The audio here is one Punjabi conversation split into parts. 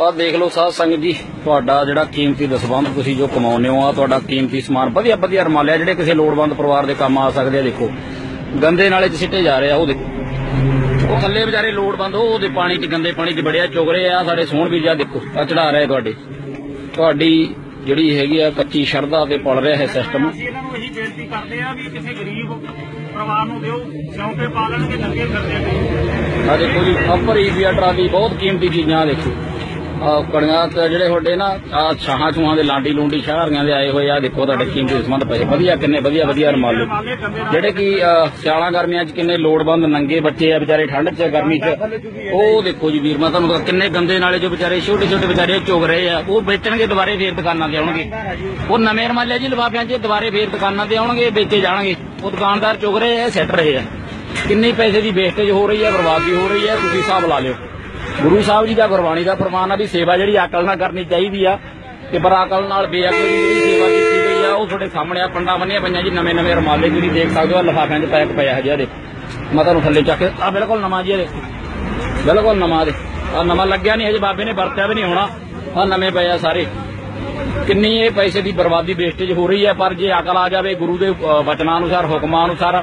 ਆ ਦੇਖ ਲਓ ਸਾਧ ਸੰਗਤ ਜੀ, ਤੁਹਾਡਾ ਜਿਹੜਾ ਕੀਮਤੀ ਦਸਵੰਧ ਤੁਸੀਂ ਜੋ ਕਮਾਉਂਦੇ ਹੋ ਆ ਤੁਹਾਡਾ ਕੀਮਤੀ ਸਮਾਨ, ਵਧੀਆ ਵਧੀਆ ਰਮਾਲਿਆ ਜਿਹੜੇ ਕਿਸੇ ਲੋੜਵੰਦ ਪਰਿਵਾਰ ਦੇ ਕੰਮ ਆ ਸਕਦੇ ਆ, ਦੇਖੋ। ਗੰਦੇ ਨਾਲੇ 'ਚ ਸਿੱਟੇ ਜਾ ਰਹੇ ਆ, ਉਹ ਦੇਖੋ। ਉਹ ਥੱਲੇ ਵਿਚਾਰੇ ਲੋੜਵੰਦ, ਉਹ ਉਹਦੇ ਪਾਣੀ 'ਚ ਗੰਦੇ ਪਾਣੀ 'ਚ ਬੜਿਆ ਚੁਗ ਰਹੇ ਆ ਸਾਡੇ ਸੋਹਣ ਵੀਰ ਜਾ ਦੇਖੋ ਆ ਚੜਾ ਰਹੇ ਤੁਹਾਡੇ। ਤੁਹਾਡੀ ਜਿਹੜੀ ਹੈਗੀ ਆ ਕੱਚੀ ਸ਼ਰਧਾ ਤੇ ਪਲ ਰਿਹਾ ਹੈ ਸਿਸਟਮ ਅਸੀਂ ਇਹਨਾਂ ਨੂੰ ਇਹੀ ਬੇਨਤੀ ਕਰਦੇ ਆ ਵੀ ਕਿਸੇ ਗਰੀਬ ਪਰਿਵਾਰ ਨੂੰ ਦਿਓ ਸਿਉਂਕੇ ਪਾ ਲੈਣਗੇ ਫਿਰਦੇ ਨੇ ਆ ਦੇਖੋ ਜੀ ਅੰਪਰ ਈਵੀਆ ਟਰਾਲੀ ਬਹੁਤ ਕੀਮਤੀ ਚੀਜ਼ਾਂ ਦੇਖੋ। ਕੜੀਆਂ ਤੇ ਜਿਹੜੇ ਤੁਹਾਡੇ ਨਾ ਆ ਛਾਹਾਂ ਛੂਹਾਂ ਦੇ ਲਾਂਡੀ ਲੂੰਡੀ ਸ਼ਹਿਰੀਆਂ ਦੇ ਆਏ ਹੋਏ ਆ, ਦੇਖੋ ਤੁਹਾਡੇ ਕੀਮਤੀ ਸਮਾਨ ਪਏ। ਵਧੀਆ, ਕਿੰਨੇ ਵਧੀਆ ਵਧੀਆ ਰਮਾਲੇ ਜਿਹੜੇ ਕਿ ਸਿਆਲਾਂ ਗਰਮੀਆਂ 'ਚ ਕਿੰਨੇ ਲੋੜਵੰਦ ਨੰਗੇ ਬੱਚੇ ਆ, ਵਿਚਾਰੇ ਠੰਡ 'ਚ, ਗਰਮੀ 'ਚ, ਉਹ ਦੇਖੋ ਜੀ ਵੀਰ, ਮੈਂ ਤੁਹਾਨੂੰ ਕਿੰਨੇ ਗੰਦੇ ਨਾਲੇ ਜੋ ਵਿਚਾਰੇ ਛੋਟੇ ਛੋਟੇ ਵਿਚਾਰੇ ਚੁਗ ਰਹੇ ਆ, ਉਹ ਵੇਚਣਗੇ ਦੁਬਾਰੇ ਫੇਰ ਦੁਕਾਨਾਂ ਤੇ ਆਉਣਗੇ। ਉਹ ਨਵੇਂ ਰਮਾਲੇ ਜੀ ਲਿਫਾਫਿਆਂ 'ਚ ਦੁਬਾਰੇ ਫੇਰ ਦੁਕਾਨਾਂ ਤੇ ਆਉਣਗੇ, ਵੇਚੇ ਜਾਣਗੇ। ਉਹ ਦੁਕਾਨਦਾਰ ਚੁਗ ਰਹੇ ਆ ਸੱਟ ਰਹੇ ਆ। ਕਿੰਨੀ ਪੈਸੇ ਦੀ ਵੇਸਟੇਜ ਹੋ ਰਹੀ ਹੈ ਬਰਬਾਦੀ ਹੋ ਰਹੀ ਹੈ ਤੁਸੀਂ ਹਿਸਾਬ ਲਾ ਲਿਓ। ਗੁਰੂ ਸਾਹਿਬ ਜੀ ਦਾ ਗੁਰਬਾਣੀ ਦਾ ਫਰਮਾਨ ਆ ਵੀ ਸੇਵਾ ਜਿਹੜੀ ਅਕਲ ਨਾਲ ਕਰਨੀ ਚਾਹੀਦੀ ਆ ਤੇ ਪਰ ਅਕਲ ਨਾਲ ਬੇਅਕਲ ਦੀ ਜਿਹੜੀ ਸੇਵਾ ਕੀਤੀ ਗਈ ਆ ਉਹ ਤੁਹਾਡੇ ਸਾਹਮਣੇ ਆ ਪੰਡਾ ਬੰਨੀਆਂ ਪਈਆਂ ਜੀ ਨਵੇਂ ਨਵੇਂ ਰਮਾਲੇ ਤੁਸੀਂ ਦੇਖ ਸਕਦੇ ਹੋ ਲਿਫਾਫਿਆਂ 'ਚ ਪੈਕ ਪਿਆ ਹਜੇ ਦੇ ਮੈਂ ਤੁਹਾਨੂੰ ਥੱਲੇ ਚੱਕ ਆ ਬਿਲਕੁਲ ਨਵਾਂ ਜੀ ਇਹ ਬਿਲਕੁਲ ਨਵਾਂ ਦੇ ਆ ਨਵਾਂ ਲੱਗਿਆ ਨਹੀਂ ਹਜੇ ਬਾਬੇ ਨੇ ਵਰਤਿਆ ਵੀ ਨਹੀਂ ਹੋਣਾ। ਆ ਨਵੇਂ ਪਏ ਆ ਸਾਰੇ। ਕਿੰਨੀ ਇਹ ਪੈਸੇ ਦੀ ਬਰਬਾਦੀ ਵੇਸਟੇਜ ਹੋ ਰਹੀ ਹੈ ਪਰ ਜੇ ਅਕਲ ਆ ਜਾਵੇ ਗੁਰੂ ਦੇ ਅ, ਵਚਨਾਂ ਅਨੁਸਾਰ ਹੁਕਮਾਂ ਅਨੁਸਾਰ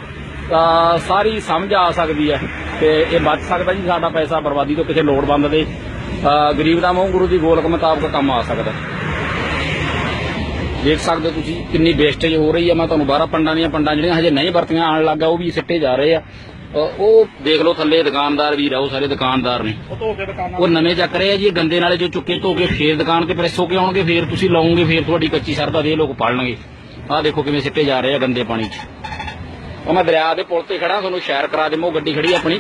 ਤਾਂ ਸਾਰੀ ਸਮਝ ਆ ਸਕਦੀ ਹੈ ਤੇ ਇਹ ਬਚ ਸਕਦਾ ਜੀ ਸਾਡਾ ਪੈਸਾ ਬਰਬਾਦੀ ਤੋਂ ਕਿਸੇ ਲੋੜਵੰਦ ਦੇ ਗਰੀਬ ਦਾ ਮੂੰਹ ਗੁਰੂ ਦੀ ਗੋਲਕ ਮੁਤਾਬਕ ਕੰਮ ਆ ਸਕਦਾ। ਦੇਖ ਸਕਦੇ ਤੁਸੀਂ ਕਿੰਨੀ ਵੇਸਟੇਜ ਹੋ ਰਹੀ ਹੈ ਮੈਂ ਤੁਹਾਨੂੰ ਬਾਰਾਂ ਪੰਡਾਂ ਦੀਆਂ ਪੰਡਾਂ ਜਿਹੜੀਆਂ ਹਜੇ ਨਹੀਂ ਵਰਤੀਆਂ ਆਣ ਲੱਗਾ ਉਹ ਵੀ ਸਿੱਟੇ ਜਾ ਰਹੇ ਆ। ਉਹ ਦੇਖ ਲਓ ਥੱਲੇ ਦੁਕਾਨਦਾਰ ਵੀ ਉਹ ਸਾਰੇ ਦੁਕਾਨਦਾਰ ਨੇ। ਉਹ ਨਵੇਂ ਚੱਕ ਰਹੇ ਆ ਜੀ ਗੰਦੇ ਨਾਲੇ ਜੋ ਚੁੱਕੇ ਧੋ ਕੇ ਫੇਰ ਦੁਕਾਨ ਤੇ ਪ੍ਰੈਸ ਹੋ ਕੇ ਆਉਣਗੇ ਫੇਰ ਤੁਸੀਂ ਲਾਉਂਗੇ ਫੇਰ ਤੁਹਾਡੀ ਕੱਚੀ ਸਰਦਾ ਦੇ ਲੋਕ ਪੜ ਲਣਗੇ ਆਹ ਦੇਖੋ ਕਿਵੇਂ ਸਿੱਟੇ ਜਾ ਰਹੇ ਆ ਗੰਦੇ ਪਾਣੀ 'ਚ। ਉਹ ਮੈਂ ਦਰਿਆ ਦੇ ਪੁਲ ਤੇ ਖੜਾ, ਤੁਹਾਨੂੰ ਸ਼ਹਿਰ ਕਰਾ ਦੇਮੋ ਗੱਡੀ ਖੜੀ ਆਪਣੀ।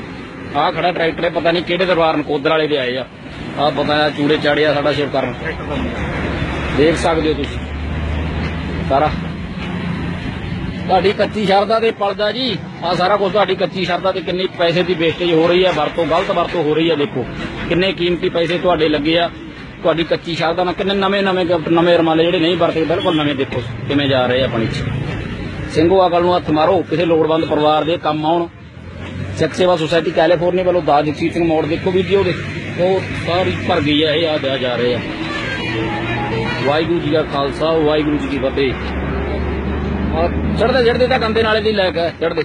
ਆਹ ਖੜਾ ਟਰੈਕਟਰ ਇਹ ਪਤਾ ਨਹੀਂ ਕਿਹੜੇ ਦਰਬਾਰ ਨਕੋਦਰ ਵਾਲੇ ਦੇ ਆਏ ਆ। ਆਹ ਪਤਾ ਆ ਚੂੜੇ ਚਾੜਿਆ ਸਾਡਾ ਸ਼ਿਵ ਕਰਨ। ਦੇਖ ਸਕਦੇ ਹੋ ਤੁਸੀਂ। ਸਾਰਾ। ਤੁਹਾਡੀ ਕੱਚੀ ਸ਼ਰਦਾ ਤੇ ਪਲਦਾ ਜੀ। ਆ ਸਾਰਾ ਕੁਝ ਤੁਹਾਡੀ ਕੱਚੀ ਸ਼ਰਦਾ ਤੇ ਕਿੰਨੀ ਪੈਸੇ ਦੀ ਵੇਸਟੇਜ ਹੋ ਰਹੀ ਹੈ ਵਰਤੋਂ, ਗਲਤ ਵਰਤੋਂ ਹੋ ਰਹੀ ਹੈ ਦੇਖੋ। ਕਿੰਨੇ ਕੀਮਤੀ ਪੈਸੇ ਤੁਹਾਡੇ ਲੱਗੇ ਆ। ਤੁਹਾਡੀ ਕੱਚੀ ਸ਼ਰਦਾ ਨਾਲ ਕਿੰਨੇ ਨਵੇਂ ਨਵੇਂ ਨਵੇਂ ਰਮਾਲੇ ਜਿਹੜੇ ਨਹੀਂ ਵਰਤੇ, ਬਿਲਕੁਲ ਨਵੇਂ ਦੇਖੋ ਕਿਵੇਂ ਜਾ ਰਹੇ ਆ ਪਾਣੀ 'ਚ ਸਿੰਘੋ ਅਕਲ ਨੂੰ ਹੱਥ ਮਾਰੋ। ਕਿਸੇ ਲੋੜਵੰਦ ਪਰਿਵਾਰ ਦੇ ਕੰਮ ਆਉਣ। ਸਿੱਖ ਸੇਵਾ ਸੁਸਾਇਟੀ ਕੈਲੀਫੋਰਨੀਆ ਵੱਲੋਂ ਦਾ ਜਗਸੀਤ ਸਿੰਘ ਮੋੜ ਦੇਖੋ ਵੀਡੀਓ ਦੇ ਉਹ ਸਾਰੀ ਭਰ ਗਈ ਹੈ, ਇਹ ਆ ਜਾ ਜਾ ਰਹੇ। ਆ ਵਾਹਿਗੁਰੂ ਜੀ ਦਾ ਖਾਲਸਾ, ਵਾਹਿਗੁਰੂ ਜੀ ਕੀ ਫਤਿਹ। ਚੜਦੇ ਚੜਦੇ ਤਾਂ ਗੰਦੇ ਨਾਲੇ ਦੀ ਲੈ ਕੇ ਚੜਦੇ